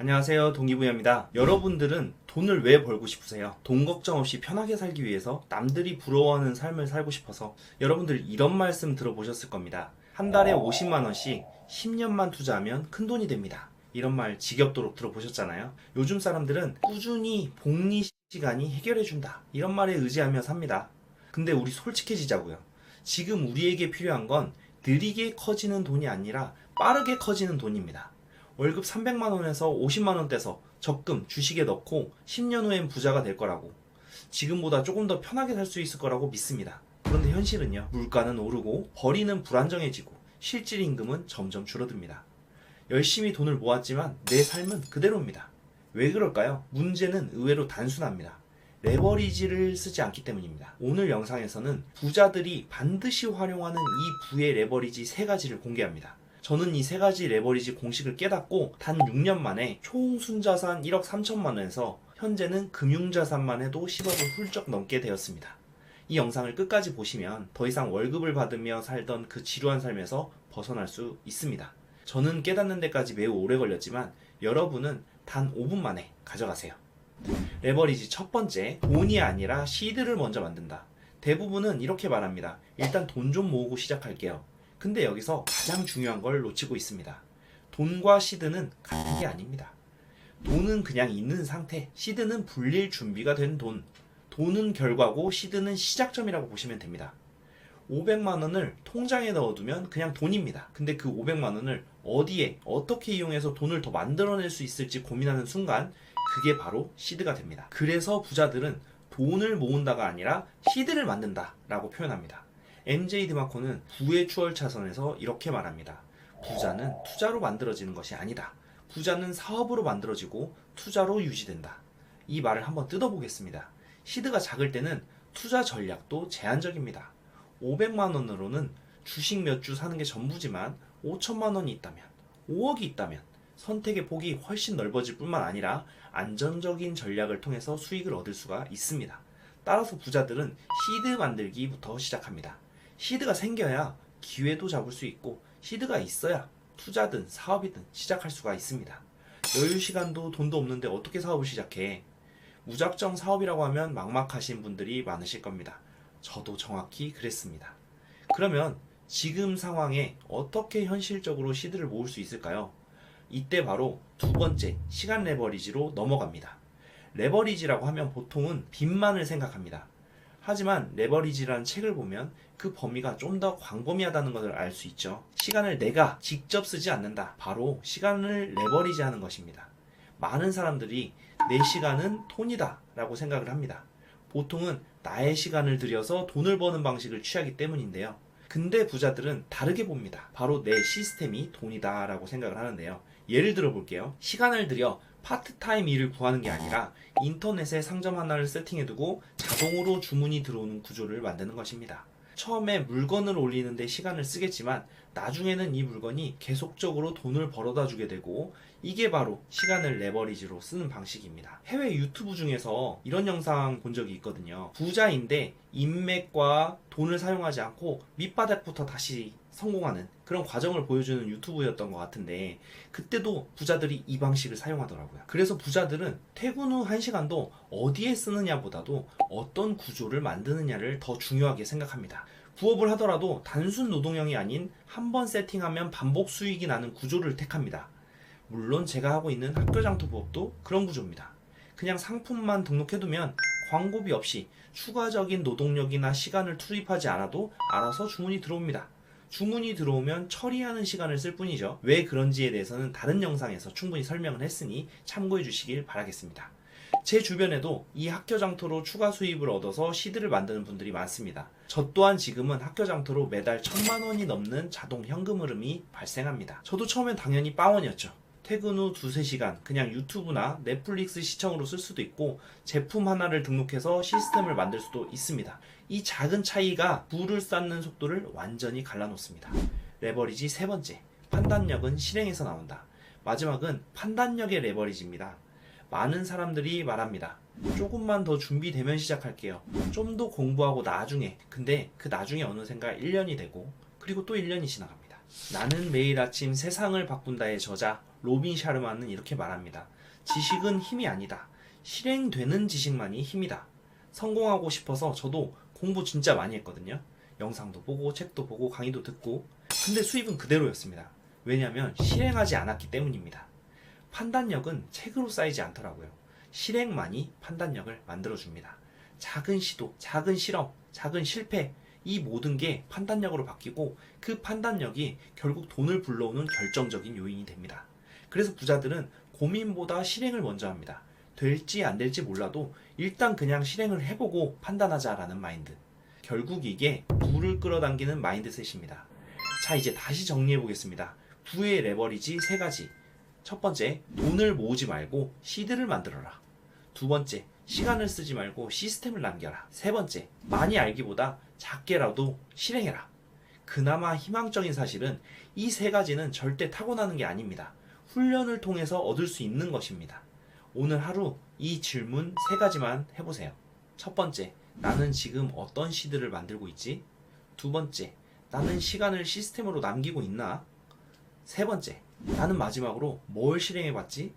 안녕하세요. 동기부여입니다. 여러분들은 돈을 왜 벌고 싶으세요? 돈 걱정 없이 편하게 살기 위해서 남들이 부러워하는 삶을 살고 싶어서 여러분들 이런 말씀 들어보셨을 겁니다. 한 달에 50만원씩 10년만 투자하면 큰 돈이 됩니다. 이런 말 지겹도록 들어보셨잖아요. 요즘 사람들은 꾸준히 복리 시간이 해결해준다. 이런 말에 의지하며 삽니다. 근데 우리 솔직해지자고요. 지금 우리에게 필요한 건 느리게 커지는 돈이 아니라 빠르게 커지는 돈입니다. 월급 300만 원에서 50만 원 떼서 적금 주식에 넣고 10년 후엔 부자가 될 거라고. 지금보다 조금 더 편하게 살 수 있을 거라고 믿습니다. 그런데 현실은요. 물가는 오르고 벌이는 불안정해지고 실질 임금은 점점 줄어듭니다. 열심히 돈을 모았지만 내 삶은 그대로입니다. 왜 그럴까요? 문제는 의외로 단순합니다. 레버리지를 쓰지 않기 때문입니다. 오늘 영상에서는 부자들이 반드시 활용하는 이 부의 레버리지 세 가지를 공개합니다. 저는 이 세 가지 레버리지 공식을 깨닫고 단 6년 만에 총 순자산 1억 3천만 원에서 현재는 금융자산만 해도 10억을 훌쩍 넘게 되었습니다. 이 영상을 끝까지 보시면 더 이상 월급을 받으며 살던 그 지루한 삶에서 벗어날 수 있습니다. 저는 깨닫는 데까지 매우 오래 걸렸지만 여러분은 단 5분 만에 가져가세요. 레버리지 첫 번째, 돈이 아니라 시드를 먼저 만든다. 대부분은 이렇게 말합니다. 일단 돈 좀 모으고 시작할게요. 근데 여기서 가장 중요한 걸 놓치고 있습니다. 돈과 시드는 같은 게 아닙니다. 돈은 그냥 있는 상태, 시드는 불릴 준비가 된 돈. 돈은 결과고 시드는 시작점이라고 보시면 됩니다. 500만 원을 통장에 넣어두면 그냥 돈입니다. 근데 그 500만 원을 어디에 어떻게 이용해서 돈을 더 만들어낼 수 있을지 고민하는 순간 그게 바로 시드가 됩니다. 그래서 부자들은 돈을 모은다가 아니라 시드를 만든다라고 표현합니다. MJ 드마코는 부의 추월 차선에서 이렇게 말합니다. 부자는 투자로 만들어지는 것이 아니다. 부자는 사업으로 만들어지고 투자로 유지된다. 이 말을 한번 뜯어보겠습니다. 시드가 작을 때는 투자 전략도 제한적입니다. 500만 원으로는 주식 몇 주 사는 게 전부지만 5천만 원이 있다면, 5억이 있다면 선택의 폭이 훨씬 넓어질 뿐만 아니라 안정적인 전략을 통해서 수익을 얻을 수가 있습니다. 따라서 부자들은 시드 만들기부터 시작합니다. 시드가 생겨야 기회도 잡을 수 있고 시드가 있어야 투자든 사업이든 시작할 수가 있습니다. 여유 시간도 돈도 없는데 어떻게 사업을 시작해? 무작정 사업이라고 하면 막막하신 분들이 많으실 겁니다. 저도 정확히 그랬습니다. 그러면 지금 상황에 어떻게 현실적으로 시드를 모을 수 있을까요? 이때 바로 두 번째 시간 레버리지로 넘어갑니다. 레버리지라고 하면 보통은 빚만을 생각합니다. 하지만 레버리지라는 책을 보면 그 범위가 좀 더 광범위하다는 것을 알 수 있죠. 시간을 내가 직접 쓰지 않는다. 바로 시간을 레버리지 하는 것입니다. 많은 사람들이 내 시간은 돈이다 라고 생각을 합니다. 보통은 나의 시간을 들여서 돈을 버는 방식을 취하기 때문인데요. 근데 부자들은 다르게 봅니다. 바로 내 시스템이 돈이다 라고 생각을 하는데요. 예를 들어 볼게요. 시간을 들여 파트타임 일을 구하는 게 아니라 인터넷에 상점 하나를 세팅해두고 자동으로 주문이 들어오는 구조를 만드는 것입니다. 처음에 물건을 올리는데 시간을 쓰겠지만 나중에는 이 물건이 계속적으로 돈을 벌어다 주게 되고 이게 바로 시간을 레버리지로 쓰는 방식입니다. 해외 유튜브 중에서 이런 영상 본 적이 있거든요. 부자인데 인맥과 돈을 사용하지 않고 밑바닥부터 다시 성공하는 그런 과정을 보여주는 유튜브였던 것 같은데 그때도 부자들이 이 방식을 사용하더라고요. 그래서 부자들은 퇴근 후 1시간도 어디에 쓰느냐보다도 어떤 구조를 만드느냐를 더 중요하게 생각합니다. 부업을 하더라도 단순 노동형이 아닌 한 번 세팅하면 반복 수익이 나는 구조를 택합니다. 물론 제가 하고 있는 학교장터 부업도 그런 구조입니다. 그냥 상품만 등록해두면 광고비 없이 추가적인 노동력이나 시간을 투입하지 않아도 알아서 주문이 들어옵니다. 주문이 들어오면 처리하는 시간을 쓸 뿐이죠. 왜 그런지에 대해서는 다른 영상에서 충분히 설명을 했으니 참고해 주시길 바라겠습니다. 제 주변에도 이 학교 장터로 추가 수입을 얻어서 시드를 만드는 분들이 많습니다. 저 또한 지금은 학교 장터로 매달 천만 원이 넘는 자동 현금 흐름이 발생합니다. 저도 처음엔 당연히 빵원이었죠. 퇴근 후 두세 시간 그냥 유튜브나 넷플릭스 시청으로 쓸 수도 있고 제품 하나를 등록해서 시스템을 만들 수도 있습니다. 이 작은 차이가 부를 쌓는 속도를 완전히 갈라놓습니다. 레버리지 세 번째, 판단력은 실행에서 나온다. 마지막은 판단력의 레버리지입니다. 많은 사람들이 말합니다. 조금만 더 준비되면 시작할게요. 좀 더 공부하고 나중에. 근데 그 나중에 어느샌가 1년이 되고 그리고 또 1년이 지나갑니다. 나는 매일 아침 세상을 바꾼다의 저자 로빈 샤르만은 이렇게 말합니다. 지식은 힘이 아니다. 실행되는 지식만이 힘이다. 성공하고 싶어서 저도 공부 진짜 많이 했거든요. 영상도 보고 책도 보고 강의도 듣고 근데 수입은 그대로였습니다. 왜냐하면 실행하지 않았기 때문입니다. 판단력은 책으로 쌓이지 않더라고요. 실행만이 판단력을 만들어줍니다. 작은 시도, 작은 실험, 작은 실패, 이 모든 게 판단력으로 바뀌고 그 판단력이 결국 돈을 불러오는 결정적인 요인이 됩니다. 그래서 부자들은 고민보다 실행을 먼저 합니다. 될지 안 될지 몰라도 일단 그냥 실행을 해보고 판단하자라는 마인드. 결국 이게 부를 끌어당기는 마인드셋입니다. 자, 이제 다시 정리해 보겠습니다. 부의 레버리지 세 가지. 첫 번째, 돈을 모으지 말고 시드를 만들어라. 두 번째, 시간을 쓰지 말고 시스템을 남겨라. 세 번째, 많이 알기보다 작게라도 실행해라. 그나마 희망적인 사실은 이 세 가지는 절대 타고나는 게 아닙니다. 훈련을 통해서 얻을 수 있는 것입니다. 오늘 하루 이 질문 세 가지만 해보세요. 첫 번째, 나는 지금 어떤 시드를 만들고 있지? 두 번째, 나는 시간을 시스템으로 남기고 있나? 세 번째, 나는 마지막으로 뭘 실행해봤지?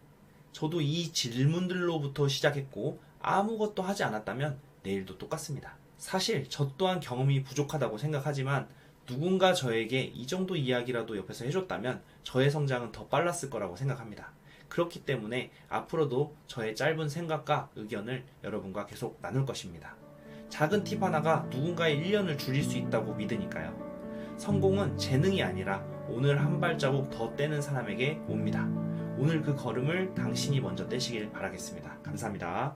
저도 이 질문들로부터 시작했고 아무것도 하지 않았다면 내일도 똑같습니다. 사실 저 또한 경험이 부족하다고 생각하지만 누군가 저에게 이 정도 이야기라도 옆에서 해줬다면 저의 성장은 더 빨랐을 거라고 생각합니다. 그렇기 때문에 앞으로도 저의 짧은 생각과 의견을 여러분과 계속 나눌 것입니다. 작은 팁 하나가 누군가의 1년을 줄일 수 있다고 믿으니까요. 성공은 재능이 아니라 오늘 한 발자국 더 떼는 사람에게 옵니다. 오늘 그 걸음을 당신이 먼저 떼시길 바라겠습니다. 감사합니다.